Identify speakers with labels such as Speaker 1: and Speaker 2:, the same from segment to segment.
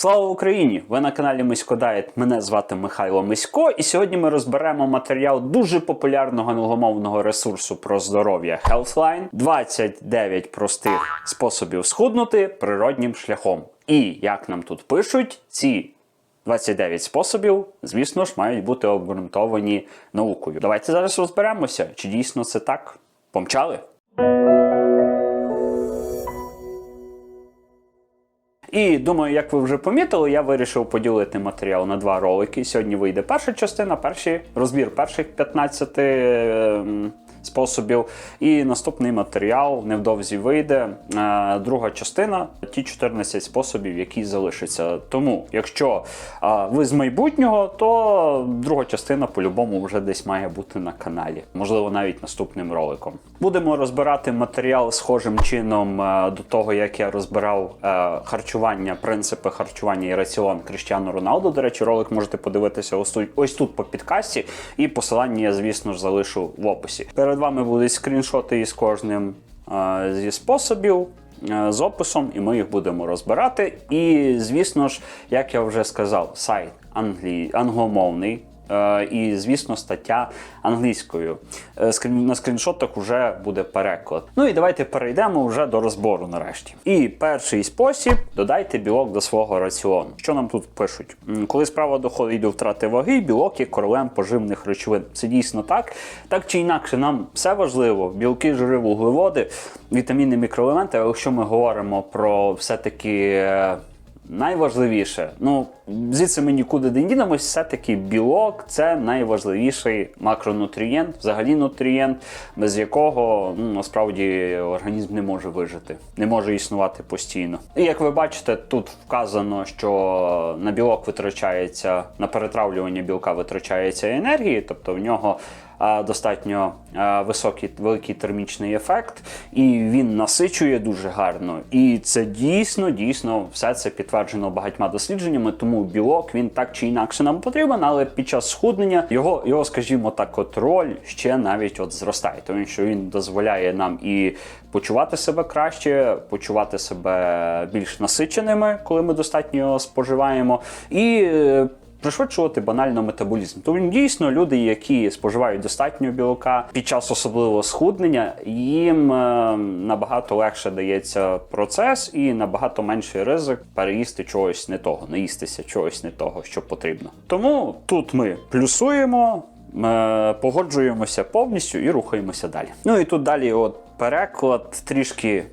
Speaker 1: Слава Україні! Ви на каналі Мисько Дайет. Мене звати Михайло Мисько, і сьогодні ми розберемо матеріал дуже популярного англомовного ресурсу про здоров'я Healthline 29 простих способів схуднути природнім шляхом. І як нам тут пишуть, ці 29 способів, звісно ж, мають бути обґрунтовані наукою. Давайте зараз розберемося, чи дійсно це так. Помчали? І думаю, як ви вже помітили, я вирішив поділити матеріал на два ролики. Сьогодні вийде перша частина, перший розбір перших 15 ем, способів. І наступний матеріал невдовзі вийде. е, Друга частина, ті 14 способів, які залишаться. Тому, якщо е, ви з майбутнього, то друга частина по-любому вже десь має бути на каналі. Можливо, навіть наступним роликом. Будемо розбирати матеріал схожим чином е, до того, як я розбирав харчування, принципи харчування і раціон Кріштіану Роналду. До речі, ролик можете подивитися ось тут по підкасті, і посилання я, звісно ж, залишу в описі. Перед вами будуть скріншоти із кожним е, зі способів. е, З описом, і ми їх будемо розбирати. І, звісно ж, як я вже сказав, сайт англі... англомовний. Е, І, звісно, стаття англійською. Е, На скріншотах вже буде переклад. Ну і давайте перейдемо вже до розбору нарешті. І перший спосіб додайте білок до свого раціону. Що нам тут пишуть? Коли справа доходить до втрати ваги, білок є королем поживних речовин. Це дійсно так. Так чи інакше, нам все важливо: білки, жири, вуглеводи, вітаміни, мікроелементи. Але якщо ми говоримо про все-таки. Найважливіше, ну звідси ми нікуди не дінемось, все-таки білок це найважливіший макронутрієнт, взагалі нутрієнт, без якого ну, насправді організм не може вижити, не може існувати постійно. І як ви бачите, тут вказано, що на білок витрачається на перетравлювання білка витрачається енергії, тобто в нього достатньо високий великий термічний ефект, і він насичує дуже гарно. І це дійсно, дійсно, все це підтверджено багатьма дослідженнями. Тому білок він так чи інакше нам потрібен, але під час схуднення його, його, скажімо так, от роль ще навіть от зростає, тому що він дозволяє нам і почувати себе краще, почувати себе більш насиченими, коли ми достатньо споживаємо, і е, пришвидшувати банально метаболізм. Тому дійсно люди, які споживають достатньо білка під час особливого схуднення, їм е, набагато легше дається процес і набагато менший ризик переїсти чогось не того, наїстися чогось не того, що потрібно. Тому тут ми плюсуємо. Е, погоджуємося повністю і рухаємося далі. Ну і тут далі, от переклад трішки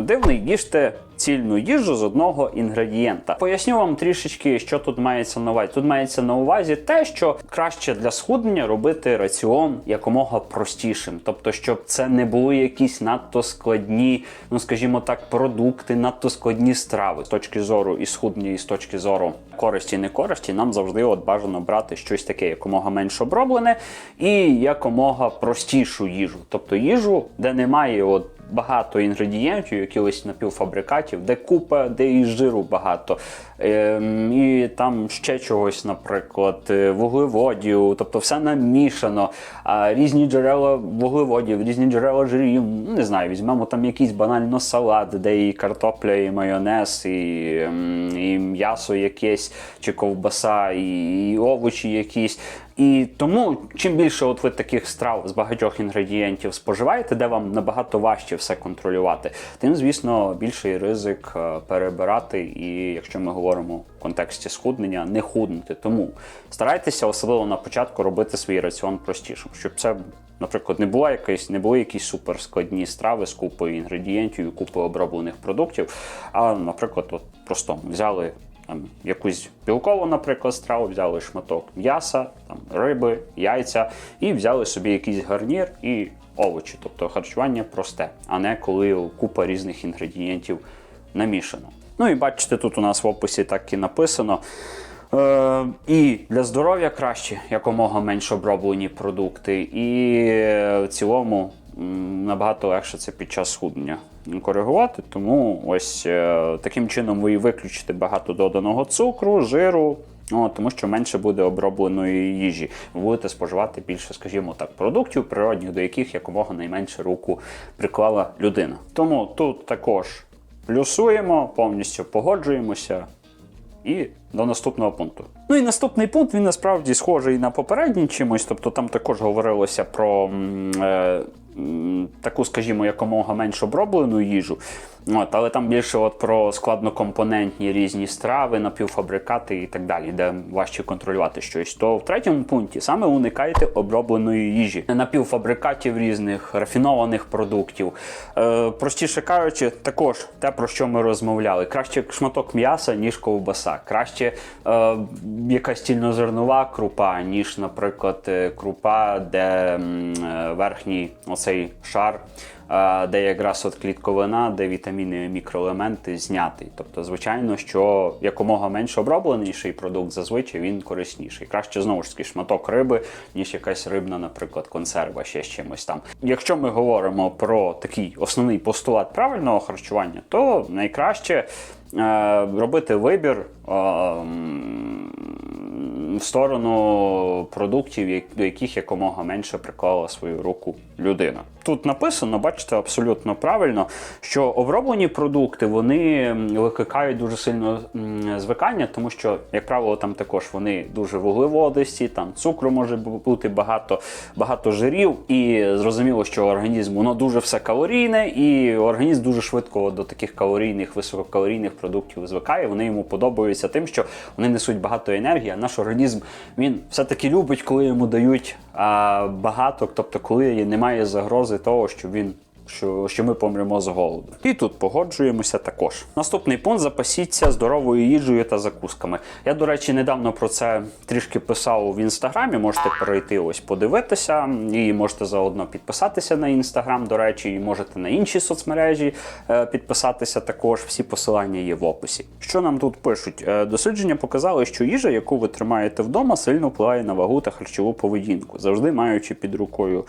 Speaker 1: дивний, їжте цільну їжу з одного інгредієнта. Поясню вам трішечки, що тут мається на увазі. Тут мається на увазі те, що краще для схуднення робити раціон якомога простішим, тобто, щоб це не були якісь надто складні, ну скажімо так, продукти, надто складні страви з точки зору і схуднення, і з точки зору користі, не користі. Нам завжди от бажано брати щось таке, якомога менш оброблене і якомога простішу їжу, тобто їжу, де немає от багато інгредієнтів, якихось напівфабрикатів, де купа, де і жиру багато. Ем, і там ще чогось, наприклад, е, вуглеводів, тобто все намішано. Різні джерела вуглеводів, різні джерела жирів. Не знаю, візьмемо там якийсь банально салат, де і картопля, і майонез, і, ем, і м'ясо якесь, чи ковбаса, і, і овочі якісь. І тому, чим більше от ви таких страв з багатьох інгредієнтів споживаєте, де вам набагато важче все контролювати, тим, звісно, більший ризик е, перебирати. І якщо ми говоримо в контексті схуднення, не худнути. Тому старайтеся, особливо на початку, робити свій раціон простішим, щоб це. Наприклад, не була якась, не були якісь суперскладні страви з купою інгредієнтів і купою оброблених продуктів. А, наприклад, от просто взяли там якусь білкову, наприклад, страву, взяли шматок м'яса, там риби, яйця, і взяли собі якийсь гарнір і овочі. Тобто харчування просте, а не коли купа різних інгредієнтів намішано. Ну і бачите, тут у нас в описі так і написано. Е, і для здоров'я краще якомога менш оброблені продукти, і е, в цілому набагато легше це під час схуднення коригувати. Тому ось е, таким чином ви і виключите багато доданого цукру, жиру. О, тому що менше буде обробленої їжі. Ви будете споживати більше, скажімо так, продуктів природних, до яких якомога найменше руку приклала людина. Тому тут також плюсуємо, повністю погоджуємося і до наступного пункту. Ну і наступний пункт він насправді схожий на попередній чимось, тобто там також говорилося про е, таку, скажімо, якомога менш оброблену їжу. От, але там більше от про складнокомпонентні різні страви, напівфабрикати і так далі, де важче контролювати щось. То в третьому пункті саме уникайте обробленої їжі, напівфабрикатів різних, рафінованих продуктів. Е, простіше кажучи, також те, про що ми розмовляли. Краще шматок м'яса, ніж ковбаса. Краще е, якась цільнозернова крупа, ніж, наприклад, е, крупа, де е, верхній оцей шар. е, Де якраз от клітковина, де вітаміни і мікроелементи знятий. Тобто, звичайно, що якомога менш обробленіший продукт, зазвичай він корисніший. Краще знову ж таки шматок риби, ніж якась рибна, наприклад, консерва ще з чимось там. Якщо ми говоримо про такий основний постулат правильного харчування, то найкраще робити вибір. е, в сторону продуктів, до яких якомога менше приклала свою руку людина. Тут написано, бачите, абсолютно правильно, що оброблені продукти вони викликають дуже сильно звикання, тому що, як правило, там також вони дуже вуглеводисті, там цукру може бути багато, багато жирів, і зрозуміло, що організм воно дуже все калорійне, і організм дуже швидко до таких калорійних, висококалорійних продуктів звикає. Вони йому подобаються тим, що вони несуть багато енергії. А наш організм він все-таки любить, коли йому дають багато, тобто коли немає загрози того, що він. Що, що ми помремо з голоду. І тут погоджуємося також. Наступний пункт запасіться здоровою їжею та закусками. Я, до речі, недавно про це трішки писав в інстаграмі. Можете перейти ось подивитися, і можете заодно підписатися на інстаграм, до речі, і можете на інші соцмережі е, підписатися також. Всі посилання є в описі. Що нам тут пишуть? Е, Дослідження показали, що їжа, яку ви тримаєте вдома, сильно впливає на вагу та харчову поведінку, завжди маючи під рукою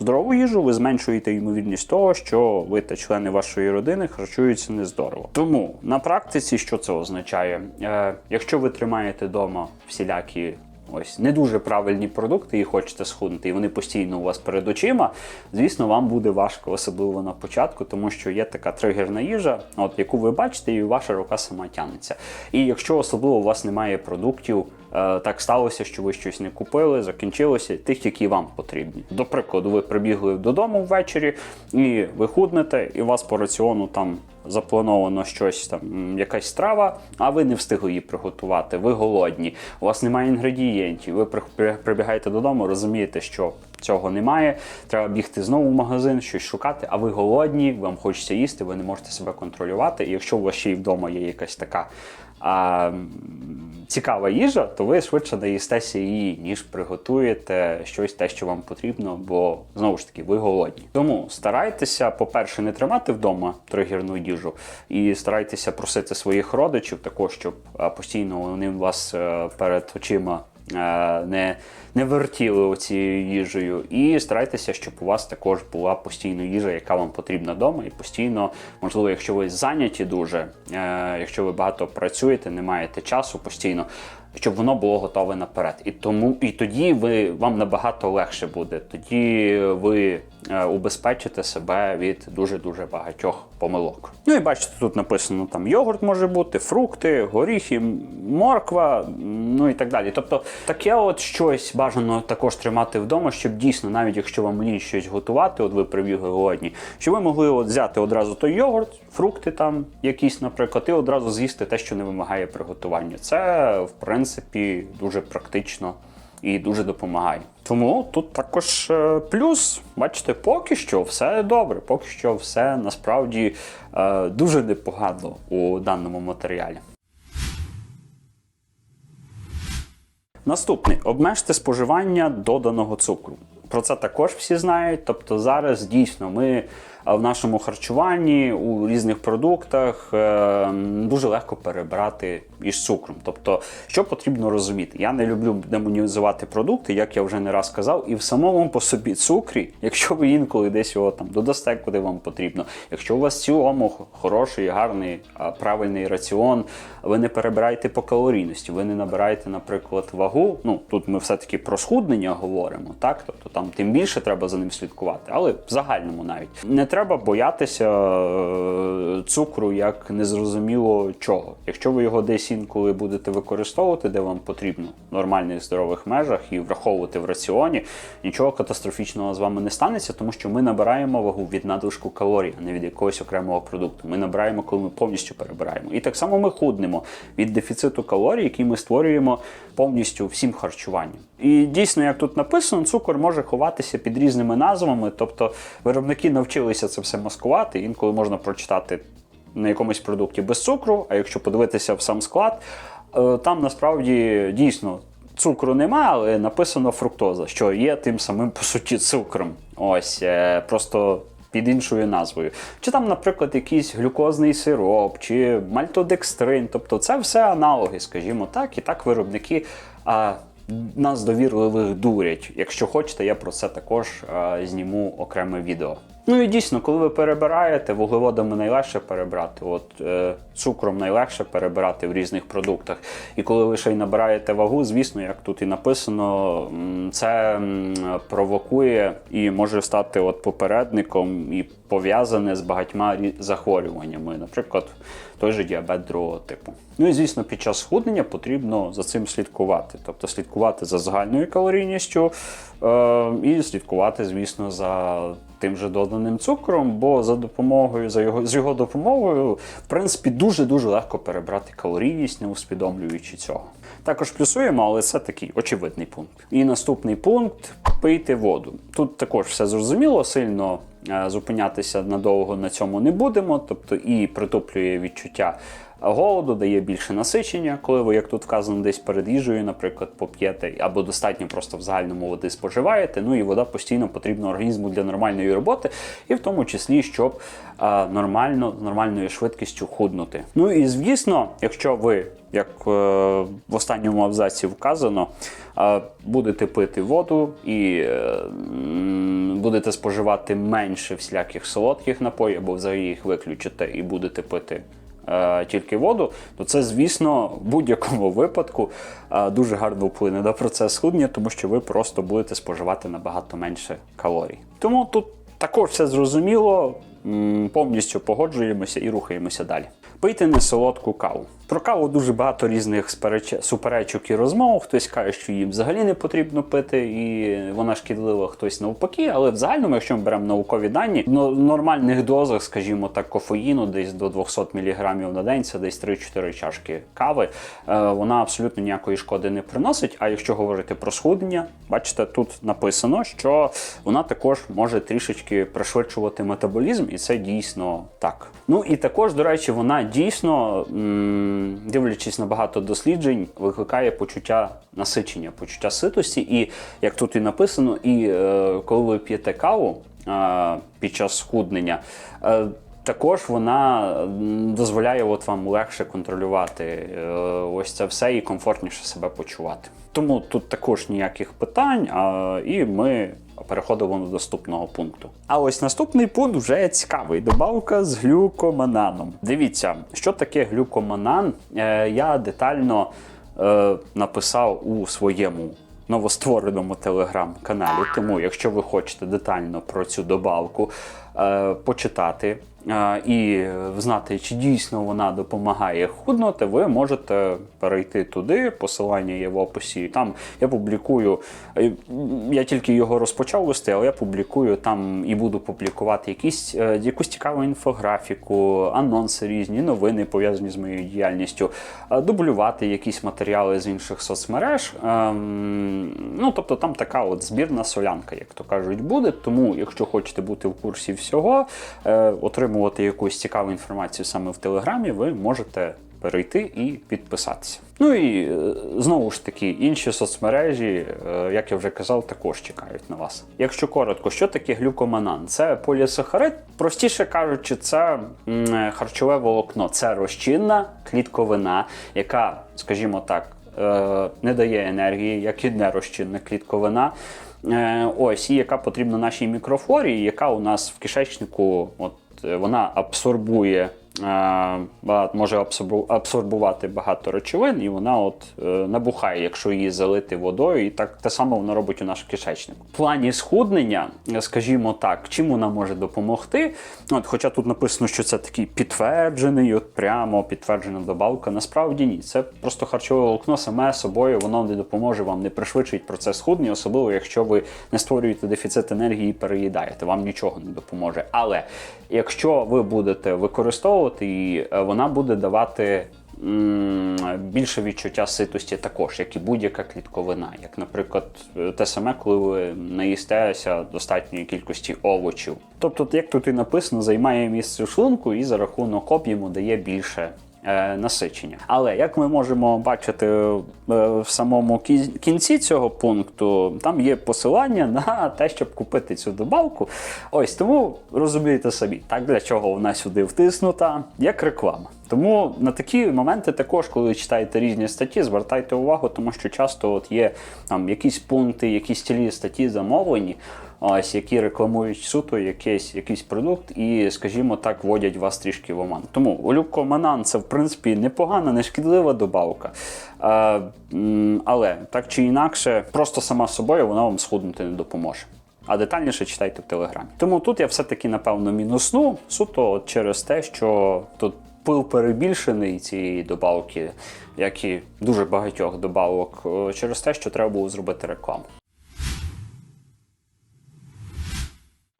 Speaker 1: здорову їжу, ви зменшуєте ймовірність того, що ви та члени вашої родини харчуються нездорово. Тому на практиці що це означає? Е, якщо ви тримаєте вдома всілякі. Ось не дуже правильні продукти і хочете схуднути, і вони постійно у вас перед очима. Звісно, вам буде важко, особливо на початку, тому що є така тригерна їжа, от яку ви бачите, і ваша рука сама тягнеться. І якщо особливо у вас немає продуктів, так сталося, що ви щось не купили, закінчилося тих, які вам потрібні. До прикладу, ви прибігли додому ввечері і ви худнете, і у вас по раціону там заплановано щось там, якась страва, а ви не встигли її приготувати. Ви голодні, у вас немає інгредієнтів. Ви при- при- прибігаєте додому, розумієте, що цього немає. Треба бігти знову в магазин, щось шукати. А ви голодні, вам хочеться їсти, ви не можете себе контролювати. І якщо у вас ще й вдома є якась така. А, цікава їжа, то ви швидше наїстеся її, ніж приготуєте щось те, що вам потрібно, бо знову ж таки ви голодні. Тому старайтеся, по-перше, не тримати вдома тригірну їжу, і старайтеся просити своїх родичів також, щоб постійно вони вас е, перед очима. Е, Не, не вертіли оцією їжею, і старайтеся, щоб у вас також була постійна їжа, яка вам потрібна вдома, і постійно, можливо, якщо ви зайняті дуже, е, якщо ви багато працюєте, не маєте часу постійно, щоб воно було готове наперед. І тому і тоді ви вам набагато легше буде. Тоді ви е, убезпечите себе від дуже дуже багатьох помилок. Ну і бачите, тут написано там йогурт може бути, фрукти, горіхи, морква, ну і так далі. Тобто таке от щось бажано також тримати вдома, щоб дійсно, навіть якщо вам лінь щось готувати, от ви прибігли голодні, щоб ви могли от взяти одразу той йогурт, фрукти там якісь, наприклад, і одразу з'їсти те, що не вимагає приготування. Це в принципі дуже практично і дуже допомагає. Тому тут також е, плюс, бачите, поки що все добре, поки що все насправді е, дуже непогано у даному матеріалі. Наступний обмежте споживання доданого цукру. Про це також всі знають. Тобто зараз дійсно ми в нашому харчуванні у різних продуктах е, дуже легко перебрати із цукром. Тобто, що потрібно розуміти? Я не люблю демонізувати продукти, як я вже не раз казав, і в самому по собі цукрі, якщо ви інколи десь його там додасте, куди вам потрібно, якщо у вас в цілому хороший, гарний, правильний раціон, ви не перебираєте по калорійності, ви не набираєте, наприклад, вагу. Ну тут ми все-таки про схуднення говоримо, так? Тобто там тим більше треба за ним слідкувати, але в загальному навіть не треба боятися е, цукру як незрозуміло чого. Якщо ви його десь інколи будете використовувати, де вам потрібно в нормальних здорових межах і враховувати в раціоні, нічого катастрофічного з вами не станеться, тому що ми набираємо вагу від надлишку калорій, а не від якогось окремого продукту. Ми набираємо, коли ми повністю перебираємо. І так само ми худнемо від дефіциту калорій, який ми створюємо повністю всім харчуванням. І дійсно, як тут написано, цукор може ховатися під різними назвами. Тобто виробники навчилися це все маскувати. Інколи можна прочитати на якомусь продукті без цукру, а якщо подивитися в сам склад, е, там насправді дійсно. Цукру немає, але написано фруктоза, що є тим самим по суті цукром. Ось е, просто під іншою назвою. Чи там, наприклад, якийсь глюкозний сироп, чи мальтодекстрин. Тобто це все аналоги, скажімо так, і так виробники а, нас довірливих дурять. Якщо хочете, я про це також а, зніму окреме відео. Ну і дійсно, коли ви перебираєте, вуглеводами найлегше перебрати, от е, цукром найлегше перебирати в різних продуктах. І коли ви ще й набираєте вагу, звісно, як тут і написано, це провокує і може стати от попередником і пов'язане з багатьма захворюваннями, наприклад, той же діабет другого типу. Ну і звісно, під час схуднення потрібно за цим слідкувати, тобто слідкувати за загальною калорійністю е, і слідкувати, звісно, за тим же доданим цукром, бо за допомогою, за його з його допомогою, в принципі, дуже дуже легко перебрати калорійність, не усвідомлюючи цього. Також плюсуємо, але це такий очевидний пункт. І наступний пункт пийте воду. Тут також все зрозуміло, сильно е, зупинятися надовго на цьому не будемо, тобто і притуплює відчуття голоду, дає більше насичення, коли ви, як тут вказано, десь перед їжею, наприклад, поп'єте, або достатньо просто в загальному води споживаєте. Ну і вода постійно потрібна організму для нормальної роботи, і в тому числі, щоб а, нормально з нормальною швидкістю худнути. Ну і звісно, якщо ви як е, в останньому абзаці вказано, будете пити воду і е, будете споживати менше всіляких солодких напоїв, або взагалі їх виключите і будете пити. Е, Тільки воду, то це, звісно, в будь-якому випадку е, дуже гарно вплине на процес схуднення, тому що ви просто будете споживати набагато менше калорій. Тому тут також все зрозуміло, повністю погоджуємося і рухаємося далі. Пийте не солодку каву. Про каву дуже багато різних суперечок і розмов. Хтось каже, що її взагалі не потрібно пити, і вона шкідлива, хтось навпаки. Але в загальному, якщо ми беремо наукові дані, в нормальних дозах, скажімо так, кофеїну, десь до 200 мг на день, це десь 3-4 чашки кави. е, Вона абсолютно ніякої шкоди не приносить. А якщо говорити про схуднення, бачите, тут написано, що вона також може трішечки пришвидшувати метаболізм, і це дійсно так. Ну і також, до речі, вона дійсно, дивлячись на багато досліджень, викликає почуття насичення, почуття ситості. І як тут і написано, і е, коли ви п'єте каву е, під час схуднення. е, також вона дозволяє от вам легше контролювати е, ось це все і комфортніше себе почувати. Тому тут також ніяких питань, а, і ми переходимо до наступного пункту. А ось наступний пункт вже цікавий. Добавка з глюкомананом. Дивіться, що таке глюкоманан. Е, я детально е, написав у своєму новоствореному телеграм-каналі. Тому, якщо ви хочете детально про цю добавку е, почитати і знати, чи дійсно вона допомагає худнути, ви можете перейти туди. Посилання є в описі. Там я публікую. е, Я тільки його розпочав вести, але я публікую там і буду публікувати якісь, е, якусь цікаву інфографіку, анонси різні, новини пов'язані з моєю діяльністю, е, дублювати якісь матеріали з інших соцмереж. Ем, Ну, тобто там така от збірна солянка, як то кажуть, буде. Тому, якщо хочете бути в курсі всього, е, отримувати якусь цікаву інформацію саме в Телеграмі, ви можете перейти і підписатися. Ну і е, знову ж таки, інші соцмережі, е, як я вже казав, також чекають на вас. Якщо коротко, що таке глюкоманан? Це полісахарид, простіше кажучи, це харчове волокно, це розчинна клітковина, яка, скажімо так, е, не дає енергії, як і нерозчинна клітковина. Е, Ось, і яка потрібна нашій мікрофлорі, яка у нас в кишечнику, от е, вона абсорбує може абсорбувати багато речовин, і вона от е, набухає, якщо її залити водою, і так те саме вона робить у наш кишечник. В плані схуднення, е, скажімо так, чим вона може допомогти? От, хоча тут написано, що це такий підтверджений, от прямо підтверджена добавка. Насправді ні, це просто харчове волокно саме собою, воно не допоможе вам, не пришвидшить процес схуднення, особливо якщо ви не створюєте дефіцит енергії і переїдаєте, вам нічого не допоможе. Але якщо ви будете використовувати її, е, вона буде давати. Більше відчуття ситості також, як і будь-яка клітковина, як, наприклад, те саме, коли ви наїстеся достатньої кількості овочів. Тобто, як тут і написано, займає місце шлунку і за рахунок об'єму дає більше насичення. Але як ми можемо бачити е, в самому кінці цього пункту, там є посилання на те, щоб купити цю добавку. Ось тому розумієте самі, так для чого вона сюди втиснута, як реклама. Тому на такі моменти також, коли читаєте різні статті, звертайте увагу, тому що часто от є там якісь пункти, якісь цілі статті замовлені, ось які рекламують суто якийсь, якийсь продукт і, скажімо так, вводять вас трішки в оман. Тому олюкоманан це в принципі непогана, не шкідлива добавка. А, але так чи інакше, просто сама собою вона вам схуднути не допоможе. А детальніше читайте в телеграмі. Тому тут я все-таки, напевно, мінусну суто через те, що тут пил перебільшений цієї добавки, як і дуже багатьох добавок, е, через те, що треба було зробити рекламу.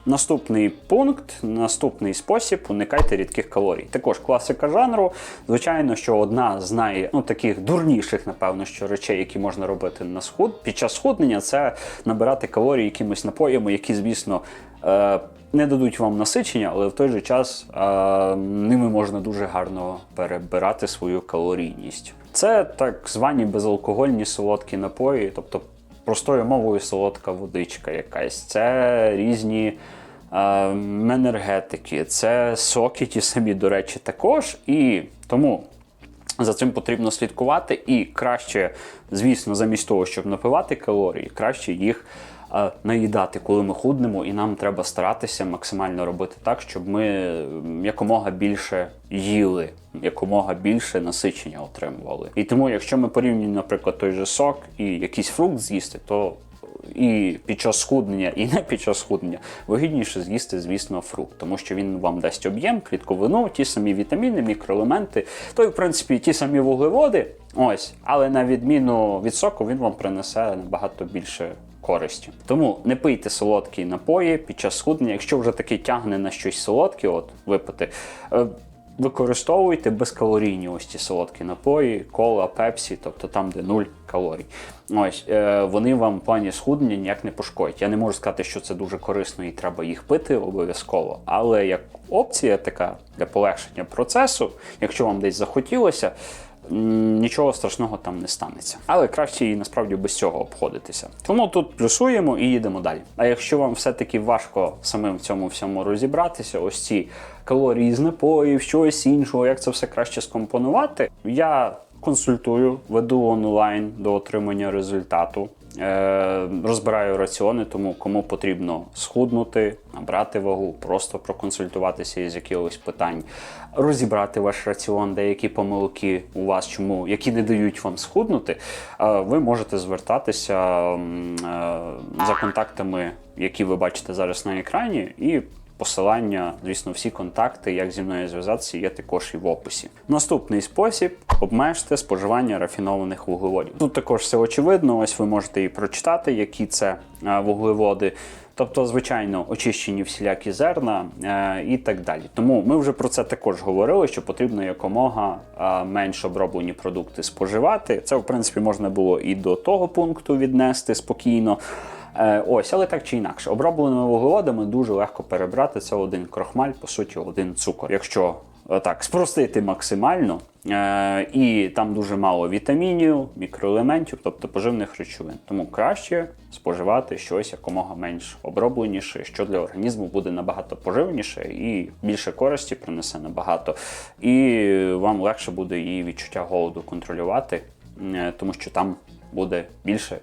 Speaker 1: Наступний пункт, наступний спосіб уникайте рідких калорій. Також класика жанру. Звичайно, що одна з най, ну, таких дурніших, напевно, що речей, які можна робити на схуд під час схуднення, це набирати калорії якимись напоями, які, звісно, е, не дадуть вам насичення, але в той же час е, ними можна дуже гарно перебирати свою калорійність. Це так звані безалкогольні солодкі напої, тобто простою мовою солодка водичка якась. Це різні енергетики, це соки ті самі, до речі, також. І тому за цим потрібно слідкувати. І краще, звісно, замість того, щоб напивати калорії, краще їх наїдати, коли ми худнемо, і нам треба старатися максимально робити так, щоб ми якомога більше їли, якомога більше насичення отримували. І тому, якщо ми порівнюємо, наприклад, той же сок і якийсь фрукт з'їсти, то і під час схуднення, і не під час схуднення вигідніше з'їсти, звісно, фрукт, тому що він вам дасть об'єм, клітковину, ті самі вітаміни, мікроелементи, то й в принципі ті самі вуглеводи. Ось, але на відміну від соку, він вам принесе набагато більше. Користі. Тому не пийте солодкі напої під час схуднення. Якщо вже таки тягне на щось солодке, от випити, е, використовуйте безкалорійні ось ці солодкі напої, кола, пепсі, тобто там, де нуль калорій. Ось е, вони вам в плані схуднення ніяк не пошкодять. Я не можу сказати, що це дуже корисно і треба їх пити обов'язково. Але як опція така для полегшення процесу, якщо вам десь захотілося. Нічого страшного там не станеться, але краще і насправді без цього обходитися. Тому тут плюсуємо і їдемо далі. А якщо вам все-таки важко самим в цьому всьому розібратися, ось ці калорії з напоїв, щось іншого, як це все краще скомпонувати, я консультую, веду онлайн до отримання результату. Е, розбираю раціони, тому кому потрібно схуднути, набрати вагу, просто проконсультуватися із якихось питань, розібрати ваш раціон, деякі помилки у вас, чому які не дають вам схуднути. е, ви можете звертатися е, за контактами, які ви бачите зараз на екрані, і Посилання, звісно, всі контакти, як зі мною зв'язатися, є також і в описі. Наступний спосіб обмежте споживання рафінованих вуглеводів. Тут також все очевидно. Ось ви можете і прочитати, які це е, вуглеводи. Тобто, звичайно, очищені всілякі зерна е, і так далі. Тому ми вже про це також говорили, що потрібно якомога е, менш оброблені продукти споживати. Це, в принципі, можна було і до того пункту віднести спокійно. Е, Ось, але так чи інакше, обробленими вуглеводами дуже легко перебрати. Це один крохмаль, по суті, один цукор. Якщо е, так спростити максимально, е, і там дуже мало вітамінів, мікроелементів, тобто поживних речовин. Тому краще споживати щось якомога менш обробленіше, що для організму буде набагато поживніше і більше користі принесе набагато. І вам легше буде і відчуття голоду контролювати, тому що там буде більше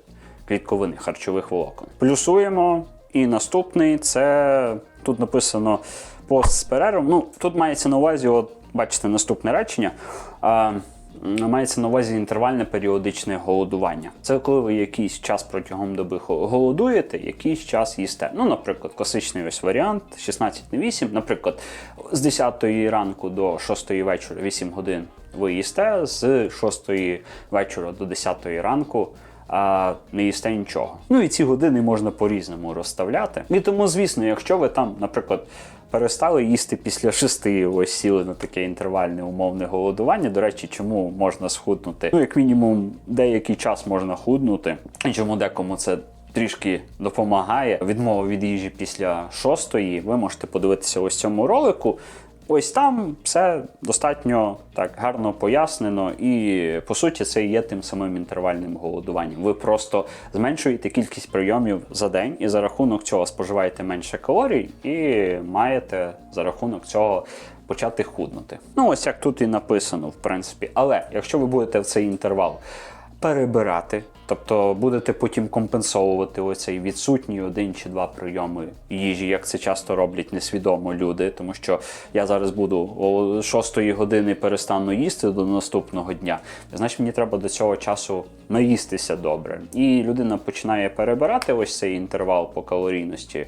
Speaker 1: клітковини харчових волокон. Плюсуємо. І наступний це тут написано пост з перервом. Ну тут мається на увазі, от бачите наступне речення. А, Мається на увазі інтервальне періодичне голодування. Це коли ви якийсь час протягом доби голодуєте, якийсь час їсте. Ну, наприклад, класичний ось варіант 16 на 8. Наприклад, з 10 ранку до 6 вечора 8 годин ви їсте, з 6 вечора до 10 ранку а не їсте нічого. Ну і ці години можна по-різному розставляти. І тому, звісно, якщо ви там, наприклад, перестали їсти після шести, ось сіли на таке інтервальне умовне голодування. До речі, чому можна схуднути? Ну, як мінімум, деякий час можна худнути, і чому декому це. Трішки допомагає відмова від їжі після шостої. Ви можете подивитися ось цьому ролику. Ось там все достатньо так гарно пояснено, і по суті це є тим самим інтервальним голодуванням. Ви просто зменшуєте кількість прийомів за день, і за рахунок цього споживаєте менше калорій, і маєте за рахунок цього почати худнути. Ну ось як тут і написано, в принципі. Але якщо ви будете в цей інтервал перебирати. Тобто будете потім компенсовувати оцей відсутній один чи два прийоми їжі, як це часто роблять несвідомо люди, тому що я зараз буду о 6 години перестану їсти до наступного дня. Значить, мені треба до цього часу наїстися добре. І людина починає перебирати ось цей інтервал по калорійності,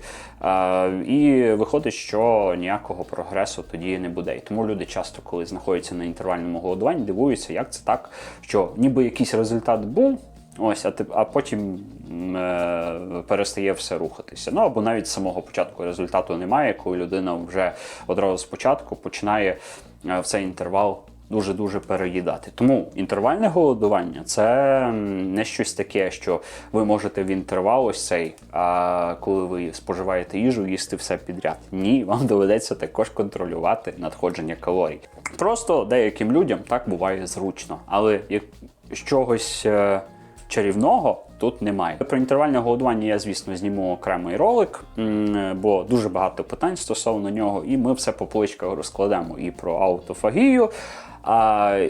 Speaker 1: і виходить, що ніякого прогресу тоді не буде. І тому люди часто, коли знаходяться на інтервальному голодуванні, дивуються, як це так, що ніби якийсь результат був. Ось, а ти, а потім е, перестає все рухатися. Ну або навіть з самого початку результату немає, коли людина вже одразу спочатку починає е, в цей інтервал дуже-дуже переїдати. Тому інтервальне голодування це не щось таке, що ви можете в інтервал ось цей, а коли ви споживаєте їжу, їсти все підряд. Ні, вам доведеться також контролювати надходження калорій. Просто деяким людям так буває зручно, але як чогось. е, чарівного тут немає. Про інтервальне голодування я, звісно, зніму окремий ролик, бо дуже багато питань стосовно нього, і ми все по поличках розкладемо і про аутофагію,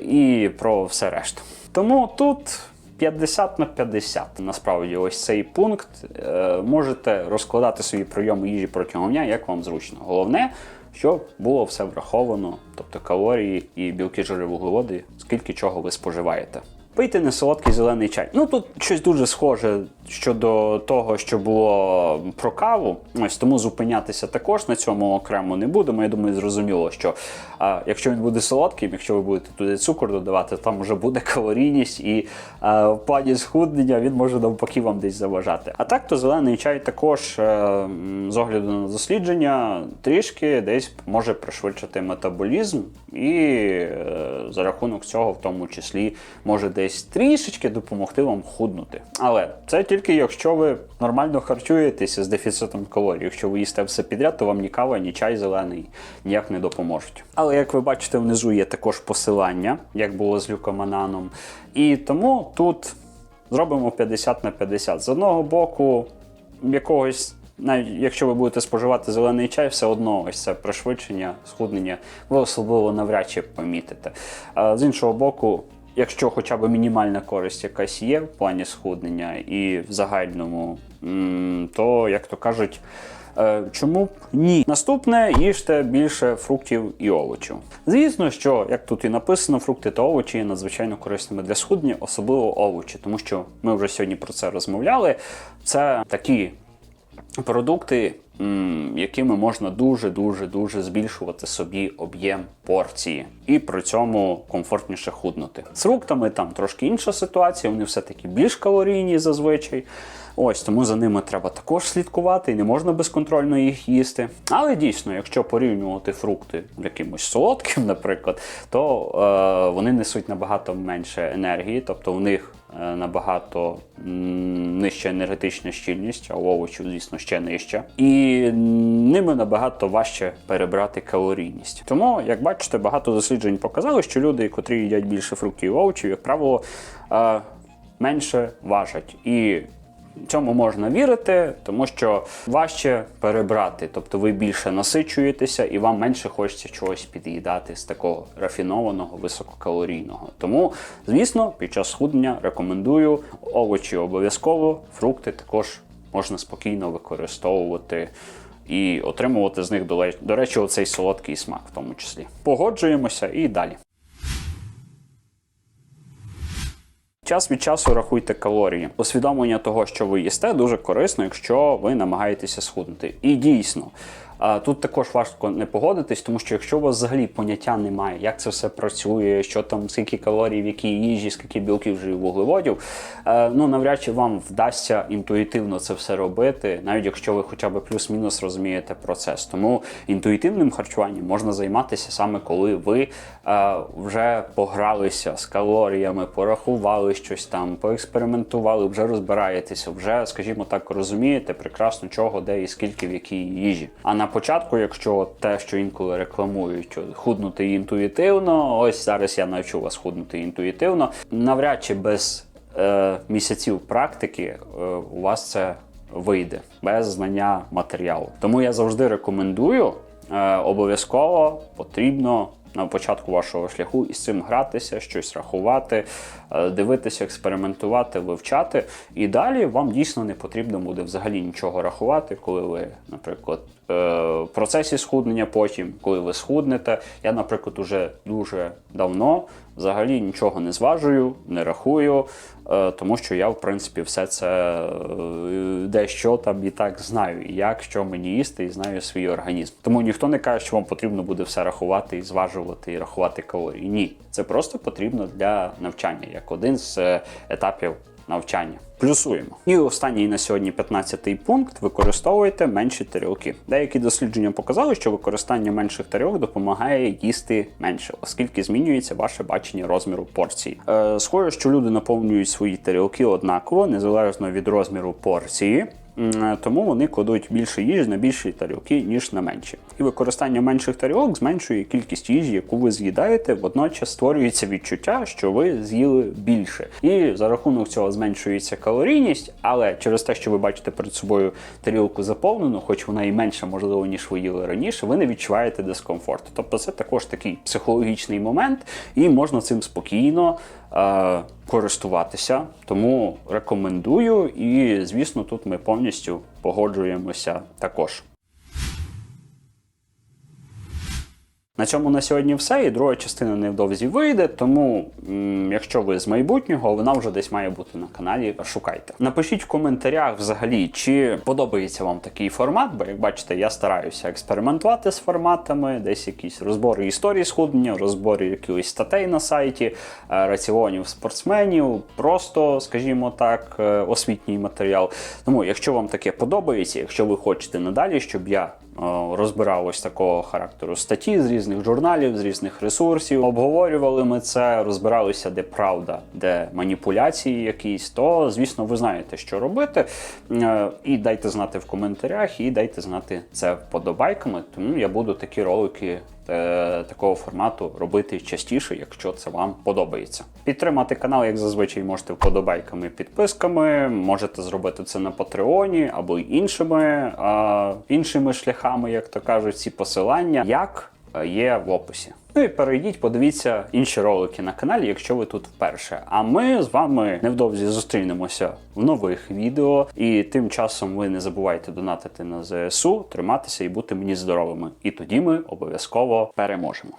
Speaker 1: і про все решту. Тому тут. 50 на 50. Насправді, ось цей пункт е, можете розкладати свої прийоми їжі протягом дня, як вам зручно. Головне, щоб було все враховано, тобто калорії і білки, жири, вуглеводи, скільки чого ви споживаєте. Пийте несолодкий зелений чай. Ну тут щось дуже схоже щодо того, що було про каву. Ось тому зупинятися також на цьому окремо не будемо. Я думаю, зрозуміло, що а, якщо він буде солодким, якщо ви будете туди цукор додавати, там вже буде калорійність, і а, в плані схуднення він може навпаки вам десь заважати. А так, то зелений чай також, е, м, з огляду на дослідження, трішки десь може пришвидшити метаболізм, і е, за рахунок цього, в тому числі, може десь трішечки допомогти вам худнути. Але це тільки якщо ви нормально харчуєтеся з дефіцитом калорій. Якщо ви їсте все підряд, то вам ні кава, ні чай зелений ніяк не допоможуть. Але як ви бачите, внизу є також посилання, як було з люкомананом. І тому тут зробимо 50 на 50. З одного боку, якогось. Навіть якщо ви будете споживати зелений чай, все одно ось це пришвидшення, схуднення, ви особливо навряд чи помітите. А з іншого боку, якщо хоча б мінімальна користь якась є в плані схуднення і в загальному, то, як то кажуть, Е, Чому б ні? Наступне їжте більше фруктів і овочів. Звісно, що як тут і написано, фрукти та овочі є надзвичайно корисними для схуднення, особливо овочі, тому що ми вже сьогодні про це розмовляли. Це такі продукти, якими можна дуже дуже дуже збільшувати собі об'єм порції, і при цьому комфортніше худнути. З фруктами там трошки інша ситуація, вони все-таки більш калорійні зазвичай. Ось тому за ними треба також слідкувати, і не можна безконтрольно їх їсти. Але дійсно, якщо порівнювати фрукти якимось солодким, наприклад, то е, вони несуть набагато менше енергії, тобто в них е, набагато нижча енергетична щільність, а у овочів, звісно, ще нижча. І ними набагато важче перебрати калорійність. Тому, як бачите, багато досліджень показали, що люди, котрі їдять більше фруктів і овочів, як правило, е, менше важать. І Цьому можна вірити, тому що важче перебрати, тобто ви більше насичуєтеся і вам менше хочеться чогось під'їдати з такого рафінованого, висококалорійного. Тому, звісно, під час схуднення рекомендую овочі обов'язково, фрукти також можна спокійно використовувати і отримувати з них, до речі, оцей солодкий смак в тому числі. Погоджуємося і далі. Час від часу рахуйте калорії. Усвідомлення того, що ви їсте, дуже корисно, якщо ви намагаєтеся схуднути. І дійсно. Тут також важко не погодитись, тому що якщо у вас взагалі поняття немає, як це все працює, що там, скільки калорій, в якій їжі, скільки білків вже вуглеводів, е, ну навряд чи вам вдасться інтуїтивно це все робити, навіть якщо ви хоча б плюс-мінус розумієте процес. Тому інтуїтивним харчуванням можна займатися саме коли ви е, вже погралися з калоріями, порахували щось там, поекспериментували, вже розбираєтеся, вже, скажімо так, розумієте прекрасно, чого, де і скільки в якій їжі. А на початку, якщо те, що інколи рекламують, худнути інтуїтивно, ось зараз я навчу вас худнути інтуїтивно, навряд чи без е, місяців практики е, у вас це вийде без знання матеріалу. Тому я завжди рекомендую е, обов'язково потрібно на початку вашого шляху із цим гратися, щось рахувати, дивитися, експериментувати, вивчати. І далі вам дійсно не потрібно буде взагалі нічого рахувати, коли ви, наприклад, е, в процесі схуднення, потім, коли ви схуднете. Я, наприклад, уже дуже давно взагалі нічого не зважую, не рахую, е, тому що я, в принципі, все це е, дещо там і так знаю, як, що мені їсти, і знаю свій організм. Тому ніхто не каже, що вам потрібно буде все рахувати і зважувати, і рахувати калорії. Ні, це просто потрібно для навчання, як один з е, етапів навчання. Плюсуємо. І останній на сьогодні 15-й пункт: використовуйте менші тарілки. Деякі дослідження показали, що використання менших тарілок допомагає їсти менше, оскільки змінюється ваше бачення розміру порції. Е, схоже, що люди наповнюють свої тарілки однаково, незалежно від розміру порції. М, Тому вони кладуть більше їжі на більші тарілки, ніж на менші. І використання менших тарілок зменшує кількість їжі, яку ви з'їдаєте. Водночас створюється відчуття, що ви з'їли більше. І за рахунок цього зменшується калорійність, але через те, що ви бачите перед собою тарілку заповнену, хоч вона і менша, можливо, ніж ви їли раніше, ви не відчуваєте дискомфорту. Тобто це також такий психологічний момент, і можна цим спокійно е, користуватися. Тому рекомендую, і звісно, тут ми повністю погоджуємося також. На цьому на сьогодні все. І друга частина невдовзі вийде. Тому, якщо ви з майбутнього, вона вже десь має бути на каналі. Шукайте. Напишіть в коментарях взагалі, чи подобається вам такий формат, бо як бачите, я стараюся експериментувати з форматами, десь якісь розбори історії схуднення, розбори якихось статей на сайті, е, раціонів спортсменів, просто, скажімо так, е, освітній матеріал. Тому, якщо вам таке подобається, якщо ви хочете надалі, щоб я розбирав ось такого характеру статті з різних журналів, з різних ресурсів. Обговорювали ми це, розбиралися, де правда, де маніпуляції якісь, то звісно, ви знаєте, що робити. Е, І дайте знати в коментарях, і дайте знати це вподобайками. Тому я буду такі ролики. Е, Такого формату робити частіше, якщо це вам подобається. Підтримати канал, як зазвичай, можете вподобайками, підписками. Можете зробити це на Патреоні або іншими, іншими шляхами, як то кажуть, ці посилання, як е, є в описі. Ну і перейдіть, подивіться інші ролики на каналі, якщо ви тут вперше. А ми з вами невдовзі зустрінемося в нових відео. І тим часом ви не забувайте донатити на ЗСУ, триматися і бути мені здоровими. І тоді ми обов'язково переможемо.